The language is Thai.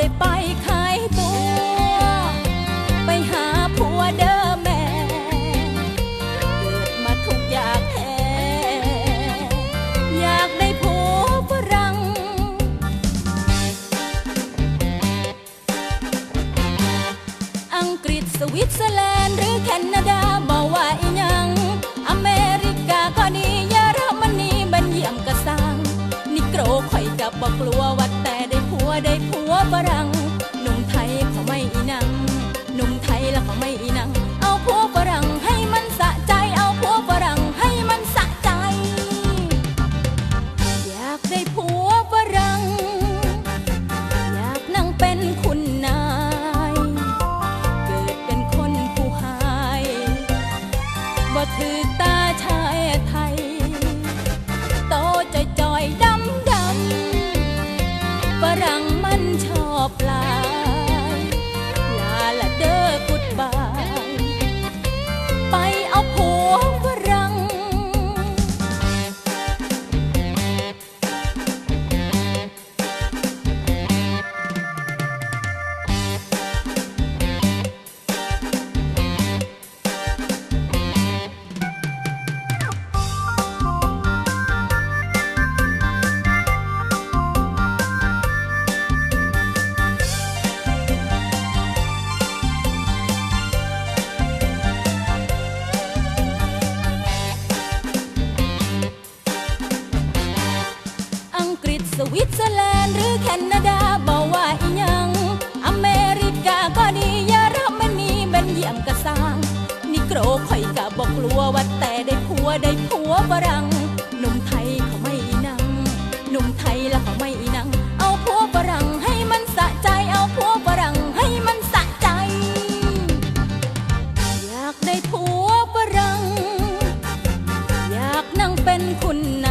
ได้ไปขายบัว ไปหาผัวเด้อแม่ เกิดมาทุกอยากแท้อยากได้ผัวฝรั่ง อังกฤษสวิตเซอร์แลนด์หรือแคนาดาบอกว่าอีหยัง อเมริกาก็ดีเยอรมนีบันเยี่ยมกระสังนิโกรข่ยจะบอกกลัว วิตเซแลนด์หรือแคนาดาบอกว่าอีหยัง อเมริกาก็ดีเยอรมนีเป็นเยี่ยมกระสังนิโกรข่อยกะบอกกลัวว่าแต่ได้ผัวได้ผัวฝรังหนุ่มไทยเขาไม่นั่งหนุ่มไทยแล้วเขาไม่นั่งเอาผัวฝรังให้มันสะใจเอาผัวฝรังให้มันสะใจ อยากได้ผัวฝรังอยากนั่งเป็นคุณน